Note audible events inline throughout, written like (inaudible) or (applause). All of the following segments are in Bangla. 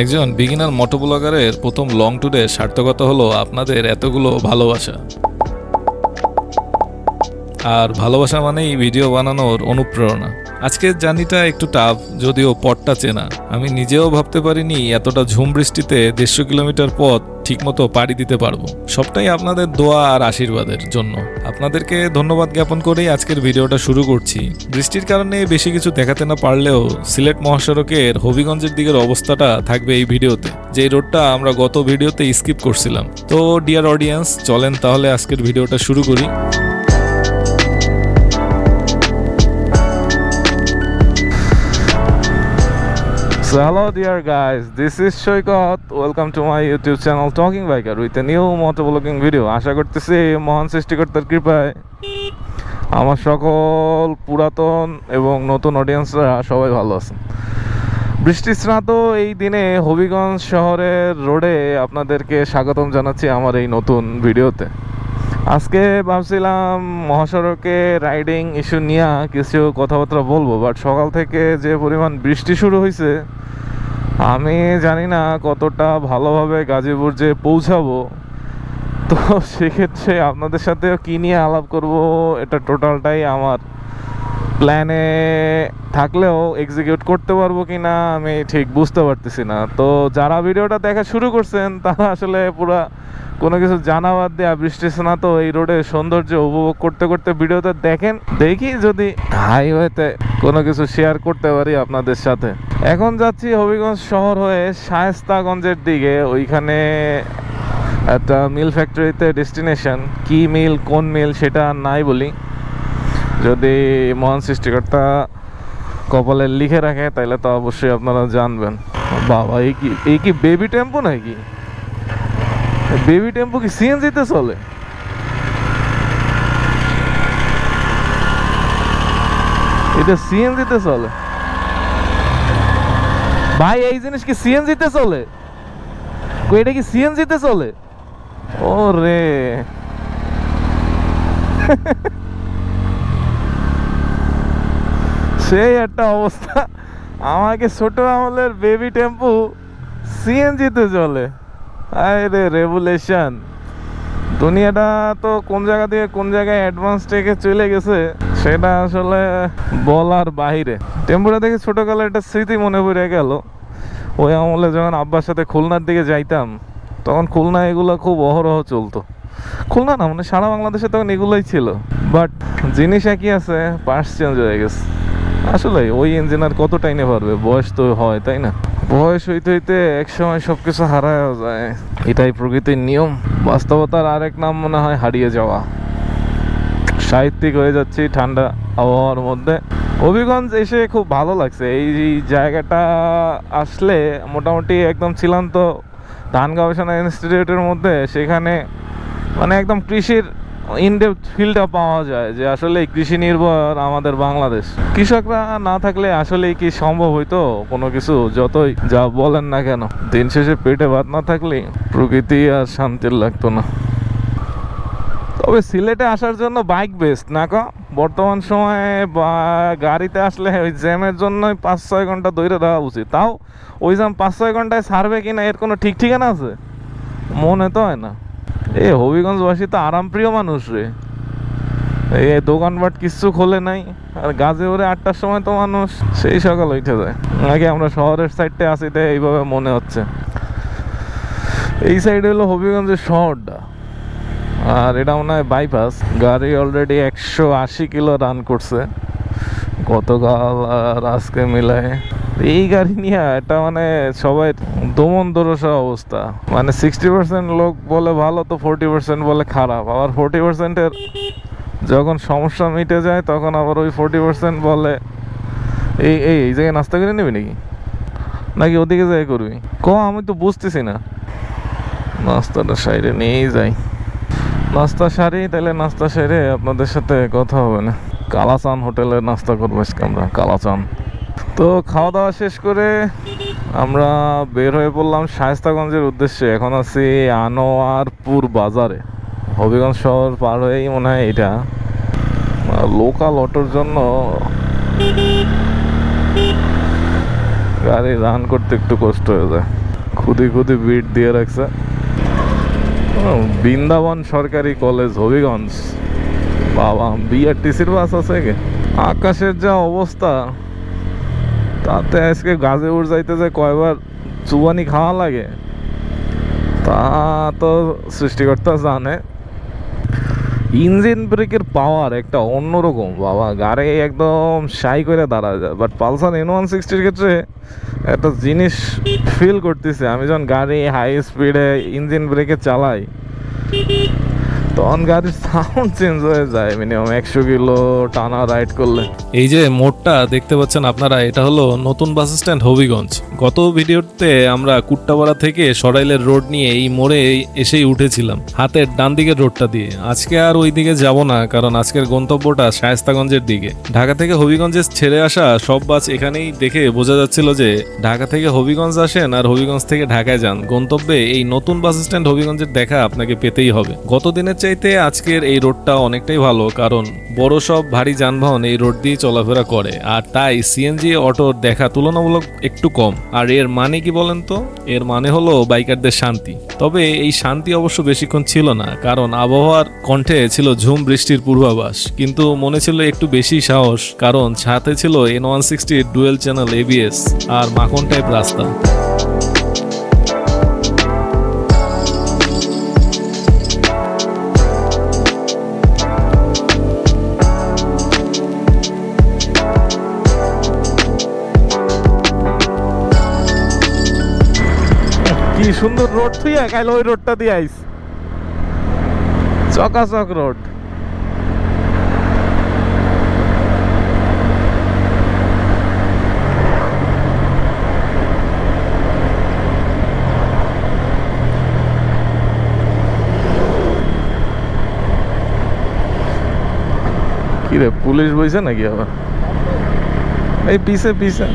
একজন বিগিনার মোটো ব্লগারের প্রথম লং ট্যুরে সার্থকতা হলো আপনাদের এতগুলো ভালোবাসা। আর ভালোবাসা মানেই ভিডিও বানানোর অনুপ্রেরণা। আজকের জার্নিটা একটু টাফ যদিও পথটা চেনা। আমি নিজেও ভাবতে পারিনি এতটা ঝুম বৃষ্টিতে দেড়শো কিলোমিটার পথ ঠিকমতো পাড়ি দিতে পারব। সবটাই আপনাদের দোয়া আর আশীর্বাদের জন্য। আপনাদেরকে ধন্যবাদ জ্ঞাপন করেই আজকের ভিডিওটা শুরু করছি। বৃষ্টির কারণে বেশি কিছু দেখাতে না পারলেও সিলেট মহাসড়কের হবিগঞ্জের দিকের অবস্থাটা থাকবে এই ভিডিওতে। যে রোডটা আমরা গত ভিডিওতে স্কিপ করছিলাম। তো ডিয়ার অডিয়েন্স চলেন তাহলে আজকের ভিডিওটা শুরু করি। Hello dear guys, this is Shoykot. Welcome to my YouTube channel Talking Biker with a new motovlogging video. আশা করতেছি মহান সৃষ্টিকর্তার কৃপায় আমার সকল পুরাতন এবং নতুন অডিয়েন্সরা সবাই ভালো আছেন বৃষ্টি স্নাত এই দিনে হবিগঞ্জ শহরের রোডে আপনাদেরকে স্বাগতম জানাচ্ছি আমার এই নতুন ভিডিওতে আজকে ভাবছিলাম মহাসড়কে রাইডিং ইস্যু নিয়ে কিছু কথাবার্তা বলব বাট সকাল থেকে যে পরিমাণ বৃষ্টি শুরু হয়েছে আমি জানি না কতটা ভালোভাবে গাজীপুর যে পৌঁছাবো। তো (laughs) সেক্ষেত্রে আপনাদের সাথে কী নিয়ে আলাপ করব, এটা টোটালটাই আমার প্ল্যানে থাকলেও এক্সিকিউট করতে পারব কি না আমি ঠিক বুঝতে পারতেছি না। তো যারা ভিডিওটা দেখা শুরু করছেন, তারা আসলে পুরা কোনো কিছু জানা বাদ দেওয়া বৃষ্টি না তো এই রোডের সৌন্দর্য উপভোগ করতে করতে ভিডিওতে দেখেন, দেখি যদি হাইওয়েতে কোনো কিছু শেয়ার করতে পারি আপনাদের সাথে। এখন যাচ্ছি হবিগঞ্জ শহর হয়ে শায়েস্তাগঞ্জের দিকে। ওইখানে একটা মিল ফ্যাক্টরিতে ডেস্টিনেশন কি মিল, কোন মিল সেটা নাই বলি। যদি মহান সৃষ্টিকর্তা কপালে লিখে রাখে তাহলে তো অবশ্যই আপনারা জানবেন। বাবা, এই কি এই কি বেবি টেম্পো নাকি? বেবি টেম্পো কি সিএনজিতে চলে? এটা সিএনজিতে চলে। ভাই, এই জিনিস কি সিএনজিতে চলে? এটা কি সিএনজিতে চলে? ও রে (laughs) সেই একটা অবস্থা। আমাকে ছোট আমলের বেবি টেম্পু সিএনজিতে চলে। আরে রেভুলেশন দুনিয়াটা তো কোন জায়গা থেকে কোন জায়গায় অ্যাডভান্স থেকে চলে গেছে, সেটা আসলে বলার বাইরে টেম্পুটা দেখে ছোটোকালে একটা স্মৃতি মনে পড়ে গেল। ওই আমলে যখন আব্বার সাথে খুলনার দিকে যাইতাম, তখন খুলনা এগুলো খুব অহরহ চলতো। খুলনা না মানে সারা বাংলাদেশে তখন এগুলোই ছিল। বাট জিনিস একই আছে, পার্স চেঞ্জ হয়ে গেছে। আসলে ওই ইঞ্জিনার কত টাইনে পারবে? বয়স তো হয়, তাই না? বয়স হইতে হইতে এক সময় সবকিছু হারায় যায়। এটাই প্রকৃতির নিয়ম। বাস্তবতার আরেক নাম মনে হয় হারিয়ে যাওয়া। সাহিত্যিক হয়ে যাচ্ছি ঠান্ডা আবহাওয়ার মধ্যে। হবিগঞ্জ এসে খুব ভালো লাগছে। এই জায়গাটা আসলে মোটামুটি একদম ছিলাম তো ধান গবেষণা ইনস্টিটিউটের মধ্যে, সেখানে মানে একদম কৃষির ইনডেপথ ফিলটা পাওয়া যায় যে আসলে কৃষি নির্ভর আমাদের বাংলাদেশ। কৃষকরা না থাকলে আসলে কি সম্ভব হইতো? কোনো কিছু যতই যা বলেন না কেন, দিন শেষে পেটে ভাত না থাকলে প্রকৃতি আর শান্তির লাগতো না। তবে সিলেটে আসার জন্য বাইক বেস্ট না ক? বর্তমান সময়ে বা গাড়িতে আসলে ওই জ্যামের জন্যই পাঁচ ছয় ঘণ্টা দৌড়ে দেওয়া উচিত। তাও ওই জ্যাম পাঁচ ছয় ঘন্টায় ছাড়বে কিনা এর কোনো ঠিক ঠিকানা আছে? মনে তো হয় না। এ, হবিগঞ্জবাসী তো আরামপ্রিয় মানুষ রে। এই দোকানপাট কিচ্ছু খোলে নাই, আর গাছে ওরে আটটার সময় তো মানুষ, সেই সকাল উঠে যায়। নাকি আমরা শহরের সাইডটা আসি তাই এইভাবে মনে হচ্ছে। এই সাইডে হলো হবিগঞ্জের শহরটা। আর এটা মনে হয় বাইপাস গাড়ি অলরেডি একশো আশি কিলো রান করছে। গতকাল আর আজকে মিলায় এই গাড়ি নিয়ে এটা মানে সবাই দমন দরসা অবস্থা। মানে সিক্সটি পার্সেন্ট লোক বলে ভালো, তো ফোরটি পার্সেন্ট বলে খারাপ। আবার ফোরটি পার্সেন্টের যখন সমস্যা মিটে যায়, তখন আবার ওই ফোরটি পার্সেন্ট বলে, এই এই এই জায়গায় নাস্তা করে নিবি নাকি? নাকি ওদিকে যাই করবি? ক, আমি তো বুঝতেছি না। নাস্তাটা সাইডে নিয়েই যাই। নাস্তা সারি, তাহলে নাস্তা সেরে আপনাদের সাথে কথা হবে না। কালাচান হোটেলে নাস্তা করব আজকে আমরা, কালাচান। তো খাওয়া দাওয়া শেষ করে আমরা বের হয়ে পড়লাম শায়স্তাগঞ্জের উদ্দেশ্যে। এখন আছি আনোয়ারপুর বাজারে। হবিগঞ্জ শহর পার হয়েই মনে হয় এটা। লোকাল অটোর জন্য গাড়ি রান করতে একটু কষ্ট হয়ে যায়। খুদি খুদি বিট দিয়ে রাখছে। বৃন্দাবন সরকারি কলেজ হবিগঞ্জ। বাবা বিআরটিসির বাস আছে আকাশের যা অবস্থা। তাতে আজকে গাছে উড় যাইতে যে কয়বার চুবানি খাওয়া লাগে, তা তো সৃষ্টিকর্তা জানে। ইঞ্জিন ব্রেকের পাওয়ার একটা অন্যরকম, বাবা, গাড়ি একদম সাই করে দাঁড়া যায়। বাট পালসার এন ওয়ান সিক্সটির ক্ষেত্রে একটা জিনিস ফিল করতেছে, আমি যখন গাড়ি হাই স্পিডে ইঞ্জিন ব্রেকে চালাই তখন গাড়ির সাউন্ড চেঞ্জ হয়ে যায় মিনিমাম একশো কিলো টানা রাইড করলে। এই যে মোড়টা দেখতে পাচ্ছেন আপনারা, এটা হলো নতুন বাস স্ট্যান্ড হবিগঞ্জ। গত ভিডিওতে আমরা কুট্টাপাড়া থেকে সরাইলের রোড নিয়ে এই মোড়ে এসেই উঠেছিলাম, হাতের ডান দিকের রোডটা দিয়ে। আজকে আর ওই দিকে যাব না, কারণ আজকের গন্তব্যটা শায়স্তাগঞ্জের দিকে। ঢাকা থেকে হবিগঞ্জে ছেড়ে আসা সব বাস এখানেই দেখে বোঝা যাচ্ছিল যে ঢাকা থেকে হবিগঞ্জ আসেন আর হবিগঞ্জ থেকে ঢাকায় যান। গন্তব্যে এই নতুন বাস স্ট্যান্ড হবিগঞ্জের দেখা আপনাকে পেতেই হবে। গত দিনের চাইতে আজকের এই রোডটা অনেকটাই ভালো, কারণ বড় সব ভারী যানবাহন এই রোড দিয়ে চলাফেরা করে, আর তাই সিএনজি অটোর দেখা তুলনামূলক একটু কম। আর এর মানে কি বলেন তো? এর মানে হলো বাইকারদের শান্তি। তবে এই শান্তি অবশ্য বেশিক্ষণ ছিল না, কারণ আবহাওয়ার কণ্ঠে ছিল ঝুম বৃষ্টির পূর্বাভাস। কিন্তু মনে ছিল একটু বেশি সাহস, কারণ ছাতে ছিল N one sixty dual channel ABS আর মাখন টাইপ রাস্তা। সুন্দর রোড তুই কাইলে ওই রোডটা দিয়ে আইস। চকাচক রোড। কি রে পুলিশ বইছে নাকি আবার? এই পিছে পিছে।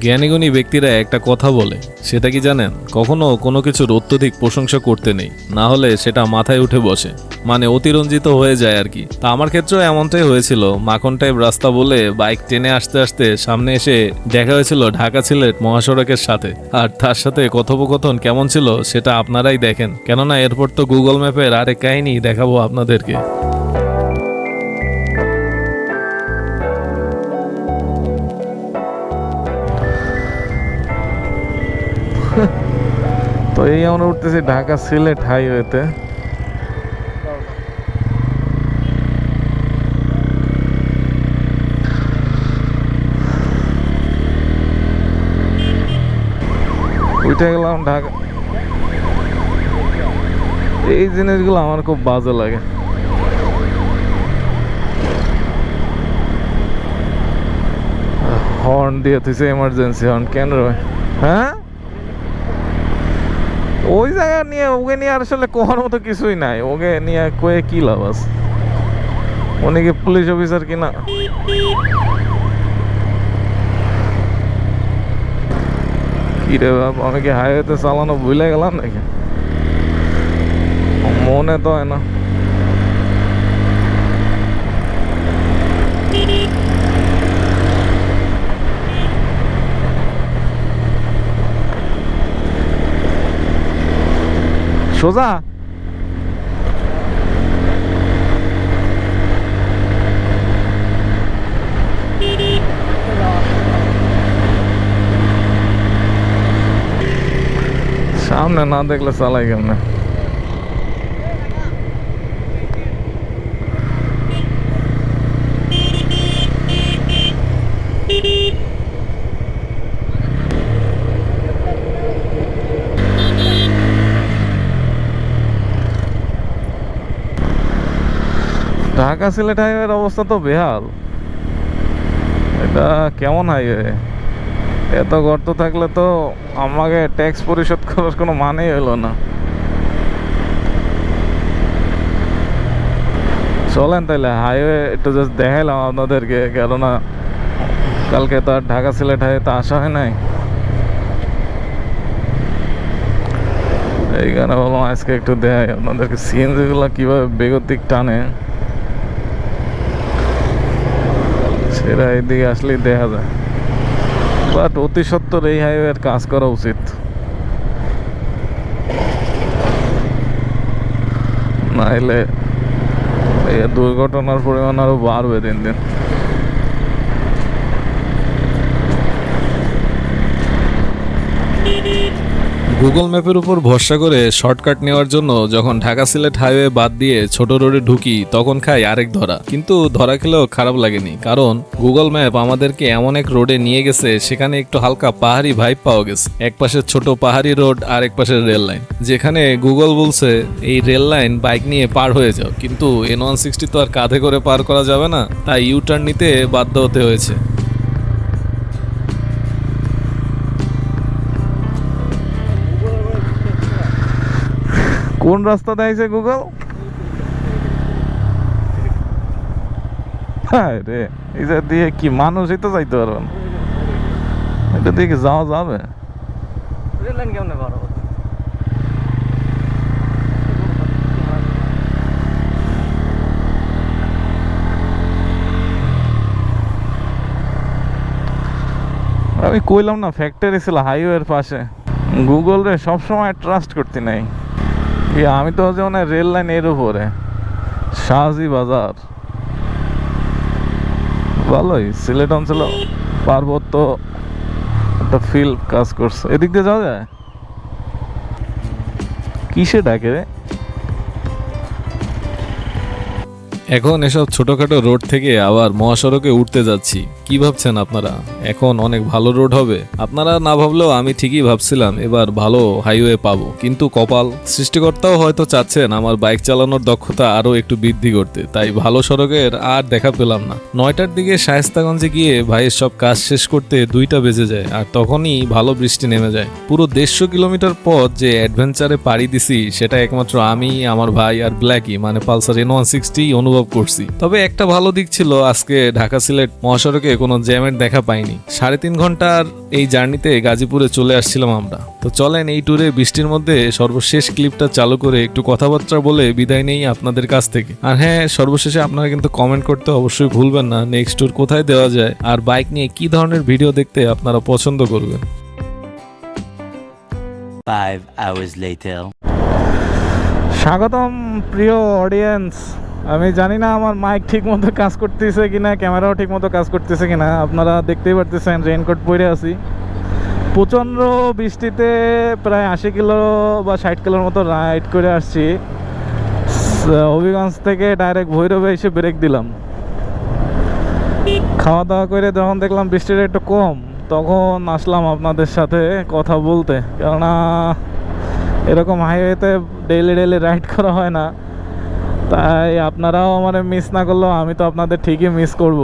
জ্ঞানীগুণী ব্যক্তিরা একটা কথা বলে, সেটা কি জানেন? কখনো কোনো কিছুর অত্যধিক প্রশংসা করতে নেই, না হলে সেটা মাথায় উঠে বসে মানে অতিরঞ্জিত হয়ে যায় আর কি। তা আমার ক্ষেত্রেও এমনটাই হয়েছিল মাখন টাইপ রাস্তা বলে বাইক টেনে আসতে আসতে সামনে এসে দেখা হয়েছিল ঢাকা সিলেট মহাসড়কের সাথে। আর তার সাথে কথোপকথন কেমন ছিল, সেটা আপনারাই দেখেন। কেননা এরপর তো গুগল ম্যাপের আরেক কাহিনী দেখাবো আপনাদেরকে। তো এই আমরা উঠতেছি ঢাকা সিলেট হাইওয়েতে। উঠে গেলাম ঢাকা। এই জিনিসগুলো আমার খুব বাজে লাগে। হর্ন দিয়ে তুইছে এমার্জেন্সি হর্ন, কেন রে হ্যাঁ? ওই জায়গা নিয়ে ওকে নিয়ে আসলে কোহার মতো কিছুই নাই। ওকে নিয়ে কয়ে কি লাভ আছে? উনি কি পুলিশ অফিসার কিনা? কি রে বাপ, আমি কি হাইওয়েতে চালানো ভুলে গেলাম নাকি? মনে তো হয় না। সোজা? সামনে না দেখলে চালাই কেমনে? ঢাকা সিলেট হাইওয়ের অবস্থা তো বেহাল। এটা কেমন হাইওয়ে এত গর্ত থাকলে তো আমাকে ট্যাক্স পরিশোধ করার কোনো মানেই হলো না। চলেন তাহলে হাইওয়ে একটু জাস্ট দেখাইলাম আপনাদেরকে, কেননা কালকে তো আর ঢাকা সিলেট হাইওয়েতে আসা হয় নাই। এইখানে বললাম, আজকে একটু দেখাই আপনাদেরকে সিএনজিগুলো কীভাবে বেগতিক টানে। সেটা এদিকে আসলেই দেখা যায়। বাট অতি সত্তর এই হাইওয়ের কাজ করা উচিত। নাহলে এই দুর্ঘটনার পরিমাণ আরও বাড়বে দিন দিন। গুগল ম্যাপের উপর ভরসা করে শর্টকাট নেওয়ার জন্য যখন ঢাকা সিলেট হাইওয়ে বাদ দিয়ে ছোট রোডে ঢুকি, তখন খাই আরেক ধরা। কিন্তু ধরা খেলেও খারাপ লাগেনি, কারণ গুগল ম্যাপ আমাদেরকে এমন এক রোডে নিয়ে গেছে, সেখানে একটু হালকা পাহাড়ি ভাইব পাওয়া গেছে। এক পাশে ছোট পাহাড়ি রোড আর এক পাশে রেল লাইন যেখানে গুগল বলছে, এই রেল লাইন বাইক নিয়ে পার হয়ে যাও। কিন্তু এন ওয়ান সিক্সটি তো আর কাঁধে করে পার করা যাবে না, তাই ইউ টার্ন নিতে বাধ্য হতে হয়েছে। কোন রাস্তা দেয়ছে গুগল রে এটা দিয়ে কি মানুষই তো যাইতে পারবে না। এটা দিয়ে কি যাওয়া যাবে? আমি কইলাম না ফ্যাক্টরি ছিল হাইওয়ের পাশে। গুগল রে সবসময় ট্রাস্ট করতে নাই। এই আমি তো যেমন রেল লাইন এর উপরে। শাহজি বাজার। ভালোই, সিলেট অঞ্চল পার্বত্য একটা ফিল কাজ করছে। এদিক দিয়ে যাওয়া যায়? কিসে ডাকে রে? এখন এসব ছোটখাটো রোড থেকে আবার মহাসড়কে উঠতে যাচ্ছি। কি ভাবছেন আপনারা? এখন অনেক ভালো রোড হবে। আপনারা না ভাবলেও আমি ঠিকই ভাবছিলাম, এবার ভালো হাইওয়ে পাবো। কিন্তু কপাল সৃষ্টিকর্তাও হয়তো চাচ্ছেন আমার বাইক চালানোর দক্ষতা আরও একটু বৃদ্ধি করতে। তাই ভালো সড়কের আর দেখা পেলাম না। নয়টার দিকে শায়েস্তাগঞ্জে গিয়ে ভাইয়ের সব কাজ শেষ করতে দুইটা বেজে যায়, আর তখনই ভালো বৃষ্টি নেমে যায়। পুরো দেড়শো কিলোমিটার পথ যে অ্যাডভেঞ্চারে পাড়ি দিছি, সেটা একমাত্র আমি, আমার ভাই আর ব্ল্যাকি মানে পালসার এন ওয়ান সিক্সটি অনুভব করছি। তবে একটা ভালো দিক ছিল আজকে ঢাকা সিলেট মহাসড়কে কোনো জ্যামের দেখা পাইনি। সাড়ে তিন ঘণ্টার এই জার্নিতে গাজীপুরে চলে আসছিলাম আমরা। তো চলেন এই ট্যুরে বৃষ্টির মধ্যে সর্বশেষ ক্লিপটা চালু করে একটু কথাবার্তা বলে বিদায় নেই আপনাদের কাছ থেকে। আর হ্যাঁ সর্বশেষে আপনারা কিন্তু কমেন্ট করতে অবশ্যই ভুলবেন না নেক্সট ট্যুর কোথায় দেওয়া যায়, আর বাইক নিয়ে কি ধরনের ভিডিও দেখতে আপনারা পছন্দ করবেন? Five hours later. স্বাগতম, প্রিয় অডিয়েন্স আমি জানি না আমার মাইক ঠিক মতো কাজ করতেছে কিনা ক্যামেরাও ঠিক মতো কাজ করতেছে কিনা, আপনারা দেখতেই পারতেছেন রেইনকোট পরে আছি। প্রচণ্ড বৃষ্টিতে প্রায় আশি কিলো বা ষাট কিলোর মতো রাইড করে আসছি। হবিগঞ্জ থেকে ডাইরেক্ট ভৈরবে এসে ব্রেক দিলাম। খাওয়া দাওয়া করে যখন দেখলাম বৃষ্টিটা একটু কম, তখন আসলাম আপনাদের সাথে কথা বলতে। কেননা এরকম হাইওয়েতে ডেইলি ডেইলি রাইড করা হয় না। তাই আপনারাও আমার মিস না করলেও আমি তো আপনাদের ঠিকই মিস করব।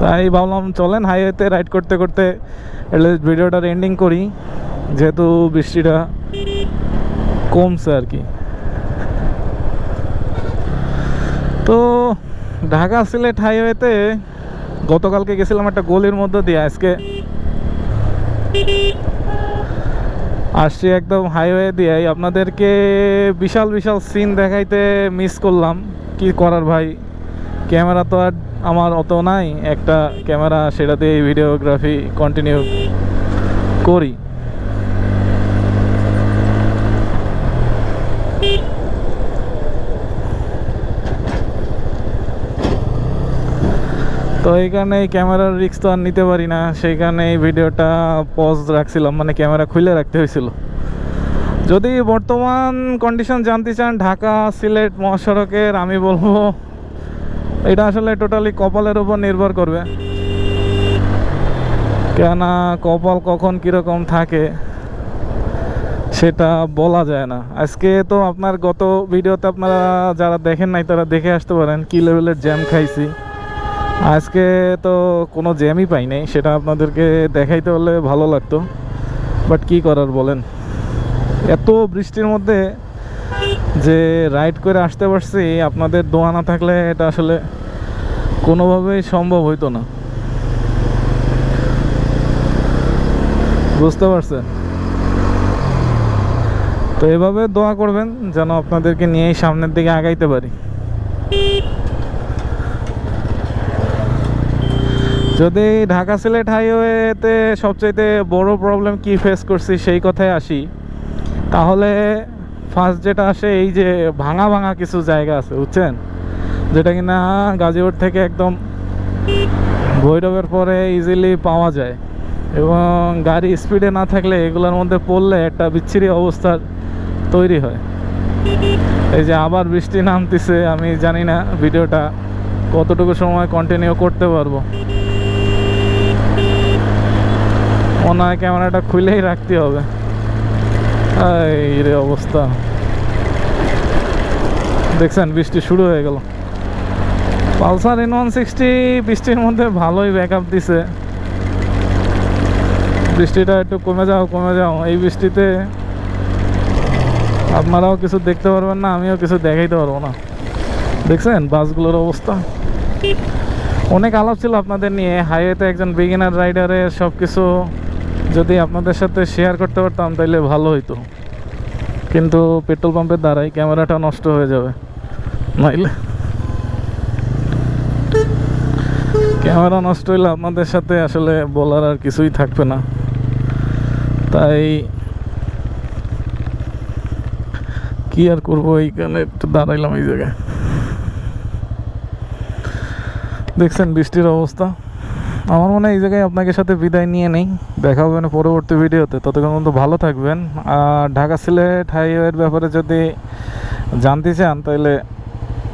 তাই ভাবলাম চলেন হাইওয়েতে রাইড করতে করতে এটলিস্ট ভিডিওটার এন্ডিং করি। যেহেতু বৃষ্টিটা কমছে আর কি। তো ঢাকা সিলেট হাইওয়েতে গতকালকে গেছিলাম একটা গলির মধ্যে দিয়ে। আজকে আসছি একদম হাইওয়ে দিয়ে আপনাদেরকে বিশাল বিশাল সিন দেখাইতে মিস করলাম। কি করার ভাই? ক্যামেরা তো আর আমার অত নাই। একটা ক্যামেরা, সেটা দিয়ে ভিডিওগ্রাফি কন্টিনিউ করি। তো এইখানে এই ক্যামেরার রিক্স তো আর নিতে পারি না। সেইখানে এই ভিডিওটা পজ রাখছিলাম মানে ক্যামেরা খুলে রাখতে হয়েছিল। যদি বর্তমান কন্ডিশন জানতে চান, ঢাকা, সিলেট, মহাসড়কের, আমি বলব, এটা আসলে টোটালি কপালের উপর নির্ভর করবে। কেননা কপাল কখন কীরকম থাকে, সেটা বলা যায় না। আজকে তো আপনার গত ভিডিওতে আপনারা যারা দেখেন নাই, তারা দেখে আসতে পারেন কী লেভেলের জ্যাম খাইছি। আজকে তো কোনো জ্যামই পাই নাই, সেটা আপনাদেরকে দেখাইতে হলে ভালো লাগতো। বাট কি করার বলেন? এত বৃষ্টির মধ্যে যে রাইড করে আসতে পারছি, আপনাদের দোয়া না থাকলে এটা আসলে কোনোভাবেই সম্ভব হইতো না। বুঝতে পারছেন? তো এভাবে দোয়া করবেন, যেন আপনাদেরকে নিয়েই সামনের দিকে আগাইতে পারি। যদি ঢাকা সিলেট হাইওয়েতে সবচাইতে বড় প্রবলেম কি ফেস করছি, সেই কথায় আসি। তাহলে ফার্স্ট যেটা আসে, এই যে ভাঙা ভাঙা কিছু জায়গা আছে, বুঝছেন? যেটা কিনা গাজীপুর থেকে একদম ভৈরবের পরে ইজিলি পাওয়া যায়। এবং গাড়ি স্পিডে না থাকলে এগুলোর মধ্যে পড়লে একটা বিচ্ছিরি অবস্থার তৈরি হয়। এই যে আবার বৃষ্টি নামতেছে, আমি জানি না ভিডিওটা কতটুকু সময় কন্টিনিউ করতে পারব। মনে হয় ক্যামেরাটা খুলেই রাখতে হবে। এই রে অবস্থা। দেখছেন, বৃষ্টি শুরু হয়ে গেল। পালসার এন ওয়ান সিক্সটি বৃষ্টির মধ্যে ভালোই ব্যাক আপ দিছে। বৃষ্টিটা একটু কমে যাও কমে যাও। এই বৃষ্টিতে আপনারাও কিছু দেখতে পারবেন না, আমিও কিছু দেখাইতে পারব না। দেখছেন, বাসগুলোর অবস্থা। অনেক আলাপ ছিল আপনাদের নিয়ে। হাইওয়েতে একজন বিগিনার রাইডারের সব কিছু যদি আপনাদের সাথে শেয়ার করতে পারতাম তাহলে ভালো হইতো। কিন্তু পেট্রোল পাম্পের দ্বারাই ক্যামেরাটা নষ্ট হয়ে যাবে। নাইলে ক্যামেরা নষ্ট হইলে আপনাদের সাথে আসলে বলার আর কিছুই থাকবে না। তাই কি আর করব, এইখানে একটু দাঁড়াইলাম এই জায়গায়। দেখছেন বৃষ্টির অবস্থা? আমার মনে হয় এই জায়গায় আপনাকে সাথে বিদায় নিয়ে নেই। দেখা হবে না পরবর্তী ভিডিওতে। ততক্ষণ পর্যন্ত ভালো থাকবেন। আর ঢাকা সিলেট হাইওয়ের ব্যাপারে যদি জানতে চান, তাহলে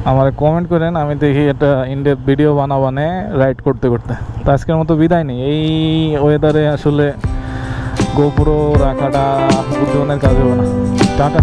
আমার কমেন্ট করেন। আমি দেখি এটা ইন্ডেপ ভিডিও বানাবানে রাইড করতে করতে। তো আজকের মতো বিদায় নেই। এই ওয়েদারে আসলে গোপুরো রাখাটা বুদ্ধিমানের কাজ হবে না। টাটা।